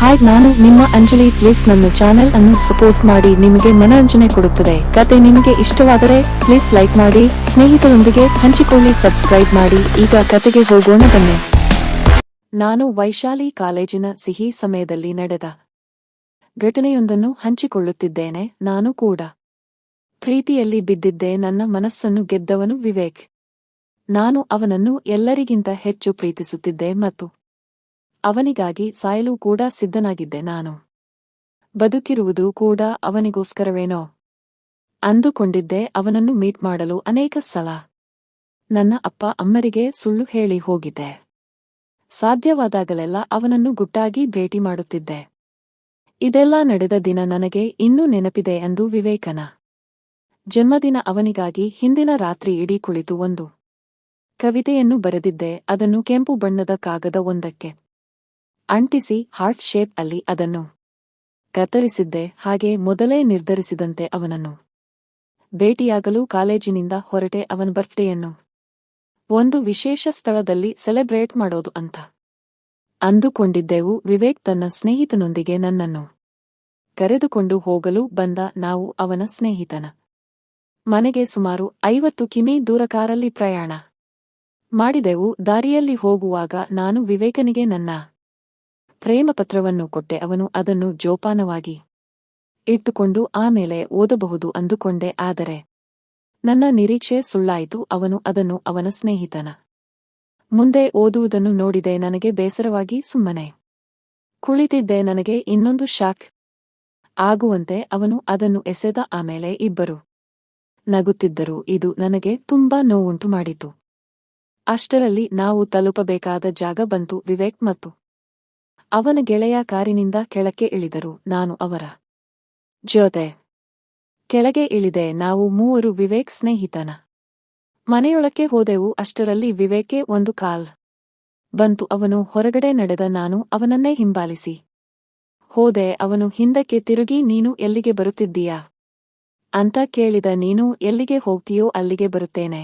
Hi ನಾನು ನಿಮ್ಮ Anjali. Please ನನ್ನ ಚಾನೆಲ್ ಅನ್ನು ಸಪೋರ್ಟ್ ಮಾಡಿ. ನಿಮಗೆ ಮನರಂಜನೆ ಕೊಡುತ್ತದೆ. ಕತೆ ನಿಮಗೆ ಇಷ್ಟವಾದರೆ ಪ್ಲೀಸ್ ಲೈಕ್ ಮಾಡಿ. ಸ್ನೇಹಿತರೊಂದಿಗೆ ಹಂಚಿಕೊಳ್ಳಿ ಸಬ್ಸ್ಕ್ರೈಬ್ ಮಾಡಿ. ಈಗ ಕತೆಗೆ ಹೋಗೋಣ, ಬನ್ನಿ. ನಾನು ವೈಶಾಲಿ ಕಾಲೇಜಿನ ಸಿಹಿ ಸಮಯದಲ್ಲಿ ನಡೆದ ಘಟನೆಯೊಂದನ್ನು ಹಂಚಿಕೊಳ್ಳುತ್ತಿದ್ದೇನೆ. ನಾನು ಕೂಡ ಪ್ರೀತಿಯಲ್ಲಿ ಬಿದ್ದಿದ್ದೆ ನನ್ನ ಮನಸ್ಸನ್ನು ಗೆದ್ದವನು ವಿವೇಕ್. ನಾನು ಅವನನ್ನು ಎಲ್ಲರಿಗಿಂತ ಹೆಚ್ಚು ಪ್ರೀತಿಸುತ್ತಿದ್ದೆ ಮತ್ತು ಅವನಿಗಾಗಿ ಸಾಯಲು ಕೂಡ ಸಿದ್ಧನಾಗಿದ್ದೆ ನಾನು. ಬದುಕಿರುವುದು ಕೂಡ ಅವನಿಗೋಸ್ಕರವೇನೋ. ಅಂದುಕೊಂಡಿದ್ದೆ ಅವನನ್ನು ಮೀಟ್ ಮಾಡಲು ಅನೇಕ ಸಲ. ನನ್ನ ಅಪ್ಪ ಅಮ್ಮರಿಗೆ ಸುಳ್ಳು ಹೇಳಿ ಹೋಗಿದ್ದೆ. ಸಾಧ್ಯವಾದಾಗಲೆಲ್ಲ ಅವನನ್ನು ಗುಟ್ಟಾಗಿ ಭೇಟಿ ಮಾಡುತ್ತಿದ್ದೆ. ಇದೆಲ್ಲ ನಡೆದ ದಿನ ನನಗೆ ಇನ್ನೂ ನೆನಪಿದೆ ಎಂದು ವಿವೇಕನ. ಜನ್ಮದಿನ ಅವನಿಗಾಗಿ ಹಿಂದಿನ ರಾತ್ರಿ ಇಡೀ ಕುಳಿತು ಒಂದು. ಕವಿತೆಯನ್ನು ಬರೆದಿದ್ದೆ, ಅದನ್ನು ಕೆಂಪು ಬಣ್ಣದ ಕಾಗದ ಒಂದಕ್ಕೆ. ಅಂಟಿಸಿ ಹಾರ್ಟ್ ಶೇಪ್ ಅಲ್ಲಿ ಅದನ್ನು ಕತ್ತರಿಸಿದ್ದೆ, ಹಾಗೆ ಮೊದಲೇ ನಿರ್ಧರಿಸಿದಂತೆ ಅವನನ್ನು. ಭೇಟಿಯಾಗಲು ಕಾಲೇಜಿನಿಂದ ಹೊರಟೆ ಅವನ ಬರ್ತ್ಡೇಯನ್ನು ಒಂದು ವಿಶೇಷ ಸ್ಥಳದಲ್ಲಿ ಸೆಲೆಬ್ರೇಟ್ ಮಾಡೋದು ಅಂತ ಅಂದುಕೊಂಡಿದ್ದೆವು, ವಿವೇಕ್ ತನ್ನ ಸ್ನೇಹಿತನೊಂದಿಗೆ ನನ್ನನ್ನು ಕರೆದುಕೊಂಡು ಹೋಗಲು ಬಂದ ನಾವು ಅವನ ಸ್ನೇಹಿತನ. ಮನೆಗೆ ಸುಮಾರು ಐವತ್ತು ಕಿಮಿ ದೂರಕಾರಲ್ಲಿ ಪ್ರಯಾಣ ಮಾಡಿದೆವು, ದಾರಿಯಲ್ಲಿ ಹೋಗುವಾಗ ನಾನು ವಿವೇಕನಿಗೆ ನನ್ನ ಪ್ರೇಮ ಪತ್ರವನ್ನು ಕೊಟ್ಟೆ ಅವನು ಅದನ್ನು ಜೋಪಾನವಾಗಿ ಇಟ್ಟುಕೊಂಡು ಆಮೇಲೆ ಓದಬಹುದು ಅಂದುಕೊಂಡೆ ಆದರೆ ನನ್ನ ನಿರೀಕ್ಷೆ ಸುಳ್ಳಾಯಿತು ಅವನು ಅದನ್ನು ಅವನ ಸ್ನೇಹಿತನ ಮುಂದೆ ಓದುವುದನ್ನು ನೋಡಿದೆ ನನಗೆ ಬೇಸರವಾಗಿ ಸುಮ್ಮನೆ ಕುಳಿತಿದ್ದೆ ನನಗೆ ಇನ್ನೊಂದು ಶಾಕ್ ಆಗುವಂತೆ ಅವನು ಅದನ್ನು ಎಸೆದ ಆಮೇಲೆ ಇಬ್ಬರು ನಗುತ್ತಿದ್ದರು, ಇದು ನನಗೆ ತುಂಬಾ ನೋವುಂಟು ಮಾಡಿತು. ಅಷ್ಟರಲ್ಲಿ ನಾವು ತಲುಪಬೇಕಾದ ಜಾಗ ಬಂತು ವಿವೇಕ್ ಮತ್ತು ಅವನ ಗೆಳೆಯ ಕಾರಿನಿಂದ ಕೆಳಕ್ಕೆ ಇಳಿದರು, ನಾನು ಅವರ ಜೊತೆ ಕೆಳಗೆ ಇಳಿದೆ, ನಾವು ಮೂವರು ವಿವೇಕ್ ಸ್ನೇಹಿತನ ಮನೆಯೊಳಕ್ಕೆ ಹೋದೆವು, ಅಷ್ಟರಲ್ಲಿ ವಿವೇಕೆ ಒಂದು ಕಾಲ್ ಬಂತು, ಅವನು ಹೊರಗಡೆ ನಡೆದ, ನಾನು ಅವನನ್ನೇ ಹಿಂಬಾಲಿಸಿ ಹೋದೆ, ಅವನು ಹಿಂದಕ್ಕೆ ತಿರುಗಿ, ನೀನು ಎಲ್ಲಿಗೆ ಬರುತ್ತಿದ್ದೀಯಾ ಅಂತ ಕೇಳಿದ, ನೀನು ಎಲ್ಲಿಗೆ ಹೋಗ್ತೀಯೋ ಅಲ್ಲಿಗೆ ಬರುತ್ತೇನೆ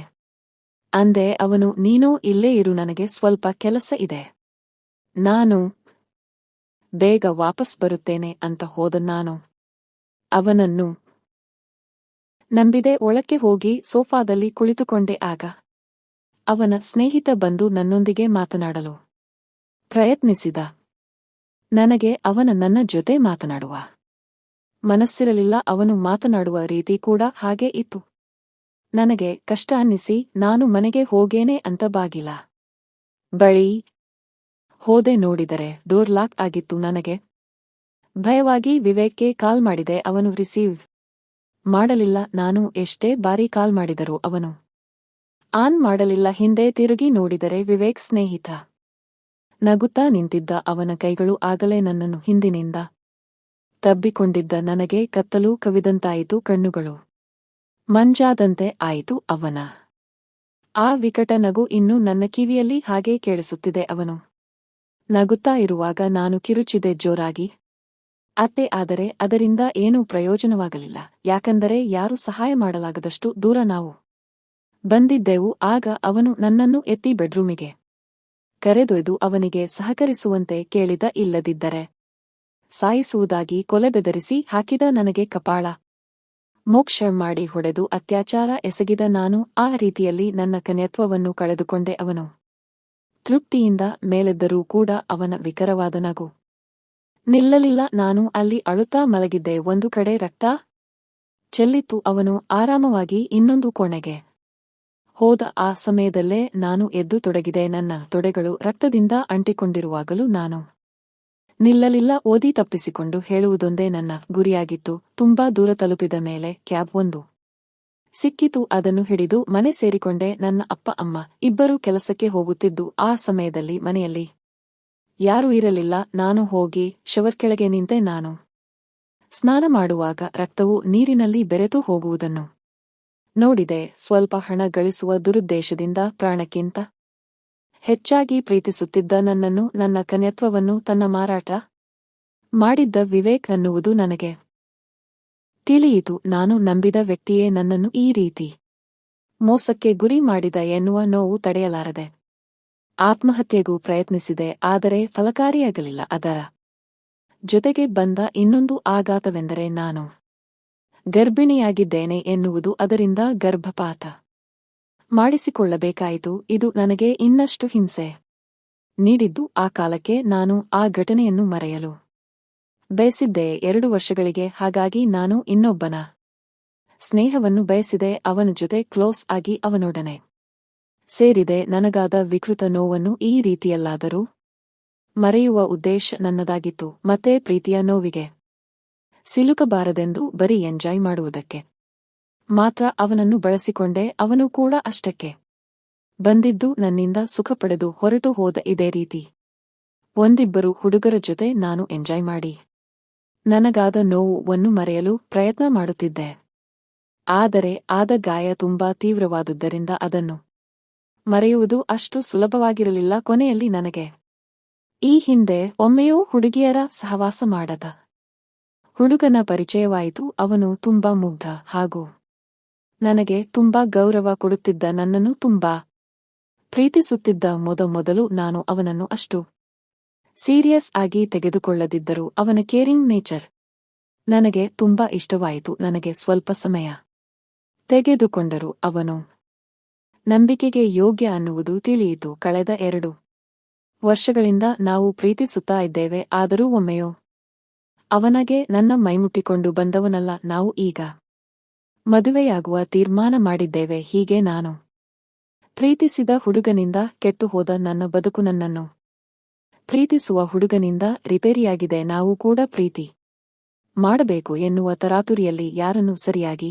ಅಂದೆ, ಅವನು, ನೀನೂ ಇಲ್ಲೇ ಇರು, ನನಗೆ ಸ್ವಲ್ಪ ಕೆಲಸ ಇದೆ, ನಾನು ಬೇಗ ವಾಪಸ್ ಬರುತ್ತೇನೆ ಅಂತ ಹೋದ ನಾನು. ಅವನನ್ನು ನಂಬಿದೆ, ಒಳಕ್ಕೆ ಹೋಗಿ ಸೋಫಾದಲ್ಲಿ ಕುಳಿತುಕೊಂಡೆ. ಆಗ ಅವನ ಸ್ನೇಹಿತ ಬಂದು ನನ್ನೊಂದಿಗೆ ಮಾತನಾಡಲು ಪ್ರಯತ್ನಿಸಿದ. ನನಗೆ ಅವನ ನನ್ನ ಜೊತೆ ಮಾತನಾಡುವ ಮನಸ್ಸಿರಲಿಲ್ಲ, ಅವನು ಮಾತನಾಡುವ ರೀತಿ ಕೂಡ ಹಾಗೆ ಇತ್ತು. ನನಗೆ ಕಷ್ಟ ಅನ್ನಿಸಿ, ನಾನು ಮನೆಗೆ ಹೋಗೇನೆ ಅಂತ ಬಾಗಿಲ ಬಳಿ ಹೋದೆ ನೋಡಿದರೆ ಡೋರ್ ಲಾಕ್ ಆಗಿತ್ತು ನನಗೆ. ಭಯವಾಗಿ ವಿವೇಕ್ಗೆ ಕಾಲ್ ಮಾಡಿದೆ, ಅವನು ರಿಸೀವ್ ಮಾಡಲಿಲ್ಲ, ನಾನು ಎಷ್ಟೇ ಬಾರಿ ಕಾಲ್ ಮಾಡಿದರೂ ಅವನು ಆನ್ ಮಾಡಲಿಲ್ಲ. ಹಿಂದೆ ತಿರುಗಿ ನೋಡಿದರೆ ವಿವೇಕ್ ಸ್ನೇಹಿತ ನಗುತ್ತಾ ನಿಂತಿದ್ದ ಅವನ ಕೈಗಳು ಆಗಲೇ ನನ್ನನ್ನು ಹಿಂದಿನಿಂದ ತಬ್ಬಿಕೊಂಡಿದ್ದ ನನಗೆ ಕತ್ತಲು ಕವಿದಂತಾಯಿತು ಕಣ್ಣುಗಳು. ಮಂಜಾದಂತೆ ಆಯಿತು ಅವನ. ಆ ವಿಕಟ ನಗು ಇನ್ನೂ ನನ್ನ ಕಿವಿಯಲ್ಲಿ ಹಾಗೇ ಕೇಳಿಸುತ್ತಿದೆ, ಅವನು ನಗುತ್ತಾ ಇರುವಾಗ ನಾನು ಕಿರುಚಿದೆ ಜೋರಾಗಿ. ಅತ್ತೆ, ಆದರೆ ಅದರಿಂದ ಏನೂ ಪ್ರಯೋಜನವಾಗಲಿಲ್ಲ. ಯಾಕಂದರೆ ಯಾರೂ ಸಹಾಯ ಮಾಡಲಾಗದಷ್ಟು ದೂರ ನಾವು ಬಂದಿದ್ದೆವು, ಆಗ ಅವನು ನನ್ನನ್ನು ಎತ್ತಿ ಬೆಡ್ರೂಮಿಗೆ ಕರೆದೊಯ್ದು ಅವನಿಗೆ ಸಹಕರಿಸುವಂತೆ ಕೇಳಿದ ಇಲ್ಲದಿದ್ದರೆ ಸಾಯಿಸುವುದಾಗಿ ಕೊಲೆ ಬೆದರಿಸಿ ಹಾಕಿದ ನನಗೆ ಕಪಾಳ. ಮೋಕ್ಷ ಮಾಡಿ ಹೊಡೆದು ಅತ್ಯಾಚಾರ ಎಸಗಿದ ನಾನು ಆ ರೀತಿಯಲ್ಲಿ ನನ್ನ ಕನ್ಯತ್ವವನ್ನು ಕಳೆದುಕೊಂಡೆ ಅವನು. ತೃಪ್ತಿಯಿಂದ ಮೇಲೆದ್ದರೂ ಕೂಡ ಅವನ ವಿಕರವಾದ ನಗು ನಿಲ್ಲಲಿಲ್ಲ, ನಾನು ಅಲ್ಲಿ ಅಳುತ್ತಾ ಮಲಗಿದ್ದೆ, ಒಂದು ಕಡೆ ರಕ್ತ ಚೆಲ್ಲಿತ್ತು, ಅವನು ಆರಾಮವಾಗಿ ಇನ್ನೊಂದು ಕೋಣೆಗೆ ಹೋದ ಆ ಸಮಯದಲ್ಲೇ ನಾನು ಎದ್ದು ತೊಡಗಿದೆ ನನ್ನ ತೊಡೆಗಳು ರಕ್ತದಿಂದ ಅಂಟಿಕೊಂಡಿರುವಾಗಲೂ ನಾನು ನಿಲ್ಲಲಿಲ್ಲ, ಓದಿ ತಪ್ಪಿಸಿಕೊಂಡು ಹೇಳುವುದೊಂದೇ ನನ್ನ ಗುರಿಯಾಗಿತ್ತು, ತುಂಬಾ ದೂರ ತಲುಪಿದ ಮೇಲೆ ಕ್ಯಾಬ್ ಒಂದು ಸಿಕ್ಕಿತು, ಅದನ್ನು ಹಿಡಿದು ಮನೆ ಸೇರಿಕೊಂಡೆ ನನ್ನ ಅಪ್ಪ, ಅಮ್ಮ. ಇಬ್ಬರೂ ಕೆಲಸಕ್ಕೆ ಹೋಗುತ್ತಿದ್ದು ಆ ಸಮಯದಲ್ಲಿ ಮನೆಯಲ್ಲಿ ಯಾರೂ ಇರಲಿಲ್ಲ. ನಾನು ಹೋಗಿ ಶವರ್ ಕೆಳಗೆ ನಿಂತೆ ನಾನು ಸ್ನಾನ ಮಾಡುವಾಗ ರಕ್ತವು ನೀರಿನಲ್ಲಿ ಬೆರೆತು ಹೋಗುವುದನ್ನು ನೋಡಿದೆ. ಸ್ವಲ್ಪ ಹಣ ಗಳಿಸುವ ದುರುದ್ದೇಶದಿಂದ ಪ್ರಾಣಕ್ಕಿಂತ ಹೆಚ್ಚಾಗಿ ಪ್ರೀತಿಸುತ್ತಿದ್ದ ನನ್ನನ್ನು, ನನ್ನ ಕನ್ಯತ್ವವನ್ನು, ತನ್ನ ಮಾರಾಟ ಮಾಡಿದ್ದ ವಿವೇಕ್ ಅನ್ನುವುದು ನನಗೆ ತಿಳಿಯಿತು, ನಾನು ನಂಬಿದ ವ್ಯಕ್ತಿಯೇ ನನ್ನನ್ನು ಈ ರೀತಿ ಮೋಸಕ್ಕೆ ಗುರಿ ಮಾಡಿದ ಎನ್ನುವ ನೋವು ತಡೆಯಲಾರದೆ. ಆತ್ಮಹತ್ಯೆಗೂ ಪ್ರಯತ್ನಿಸಿದೆ, ಆದರೆ ಫಲಕಾರಿಯಾಗಲಿಲ್ಲ. ಅದರ ಜೊತೆಗೆ ಬಂದ ಇನ್ನೊಂದು ಆಘಾತವೆಂದರೆ ನಾನು ಗರ್ಭಿಣಿಯಾಗಿದ್ದೇನೆ ಎನ್ನುವುದು, ಅದರಿಂದ ಗರ್ಭಪಾತ ಮಾಡಿಸಿಕೊಳ್ಳಬೇಕಾಯಿತು. ಇದು ನನಗೆ ಇನ್ನಷ್ಟು ಹಿಂಸೆ ನೀಡಿದ್ದು. ಆ ಕಾಲಕ್ಕೆ ನಾನು ಆ ಘಟನೆಯನ್ನು ಮರೆಯಲು ಬಯಸಿದ್ದೆ ಎರಡು ವರ್ಷಗಳಿಗೆ ಹಾಗಾಗಿ ನಾನು ಇನ್ನೊಬ್ಬನ ಸ್ನೇಹವನ್ನು ಬಯಸಿದೆ, ಅವನ ಜೊತೆ ಕ್ಲೋಸ್ ಆಗಿ ಅವನೊಡನೆ ಸೇರಿದೆ. ನನಗಾದ ವಿಕೃತ ನೋವನ್ನು ಈ ರೀತಿಯಲ್ಲಾದರೂ ಮರೆಯುವ ಉದ್ದೇಶ ನನ್ನದಾಗಿತ್ತು. ಮತ್ತೆ ಪ್ರೀತಿಯ ನೋವಿಗೆ ಸಿಲುಕಬಾರದೆಂದು ಬರೀ ಎಂಜಾಯ್ ಮಾಡುವುದಕ್ಕೆ ಮಾತ್ರ ಅವನನ್ನು ಬಳಸಿಕೊಂಡೆ, ಅವನು ಕೂಡ ಅಷ್ಟಕ್ಕೆ ಬಂದಿದ್ದು ನನ್ನಿಂದ ಸುಖ ಪಡೆದು ಹೊರಟು ಹೋದ ಇದೇ ರೀತಿ. ಒಂದಿಬ್ಬರು ಹುಡುಗರ ಜೊತೆ ನಾನು ಎಂಜಾಯ್ ಮಾಡಿ. ನನಗಾದ ನೋವನ್ನು ಮರೆಯಲು ಪ್ರಯತ್ನ ಮಾಡುತ್ತಿದ್ದೆ. ಆದರೆ ಆದ ಗಾಯ ತುಂಬಾ ತೀವ್ರವಾದುದರಿಂದ ಅದನ್ನು ಮರೆಯುವುದು ಅಷ್ಟು ಸುಲಭವಾಗಿರಲಿಲ್ಲ ಕೊನೆಯಲ್ಲಿ ನನಗೆ. ಈ ಹಿಂದೆ ಒಮ್ಮೆಯೂ ಹುಡುಗಿಯರ ಸಹವಾಸ ಮಾಡದ. ಹುಡುಗನ ಪರಿಚಯವಾಯಿತು, ಅವನು ತುಂಬಾ ಮುಗ್ಧ ಹಾಗೂ ನನಗೆ ತುಂಬಾ ಗೌರವ ಕೊಡುತ್ತಿದ್ದ ನನ್ನನ್ನು ತುಂಬಾ ಪ್ರೀತಿಸುತ್ತಿದ್ದ ಮೊದಮೊದಲು ನಾನು ಅವನನ್ನು ಅಷ್ಟು ಸೀರಿಯಸ್ ಆಗಿ ತೆಗೆದುಕೊಳ್ಳದಿದ್ದರೂ ಅವನ ಕೇರಿಂಗ್ ನೇಚರ್ ನನಗೆ ತುಂಬಾ ಇಷ್ಟವಾಯಿತು, ನನಗೆ ಸ್ವಲ್ಪ ಸಮಯ ತೆಗೆದುಕೊಂಡರು ಅವನು. ನಂಬಿಕೆಗೆ ಯೋಗ್ಯ ಅನ್ನುವುದು ತಿಳಿಯಿತು. ಕಳೆದ ಎರಡು ವರ್ಷಗಳಿಂದ ನಾವು ಪ್ರೀತಿಸುತ್ತಾ ಇದ್ದೇವೆ, ಆದರೂ ಒಮ್ಮೆಯೋ ಅವನಗೆ ನನ್ನ ಮೈಮುಟ್ಟಿಕೊಂಡು ಬಂದವನಲ್ಲ, ನಾವು ಈಗ ಮದುವೆಯಾಗುವ ತೀರ್ಮಾನ ಮಾಡಿದ್ದೇವೆ, ಹೀಗೆ ನಾನು ಪ್ರೀತಿಸಿದ ಹುಡುಗನಿಂದ ಕೆಟ್ಟು ಹೋದ ನನ್ನ ಬದುಕು ನನ್ನನ್ನು ಪ್ರೀತಿಸುವ ಹುಡುಗನಿಂದ ರಿಪೇರಿಯಾಗಿದೆ, ನಾವು ಕೂಡ ಪ್ರೀತಿ ಮಾಡಬೇಕು ಎನ್ನುವ ತರಾತುರಿಯಲ್ಲಿ ಯಾರನ್ನು ಸರಿಯಾಗಿ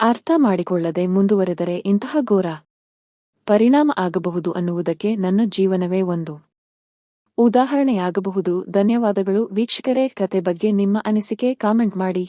ಅರ್ಥ ಮಾಡಿಕೊಳ್ಳದೆ ಮುಂದುವರೆದರೆ ಇಂತಹ ಘೋರ ಪರಿಣಾಮ ಆಗಬಹುದು ಅನ್ನುವುದಕ್ಕೆ ನನ್ನ ಜೀವನವೇ ಒಂದು ಉದಾಹರಣೆಯಾಗಬಹುದು. ಧನ್ಯವಾದಗಳು ವೀಕ್ಷಕರೇ, ಕತೆ ಬಗ್ಗೆ ನಿಮ್ಮ ಅನಿಸಿಕೆ ಕಾಮೆಂಟ್ ಮಾಡಿ.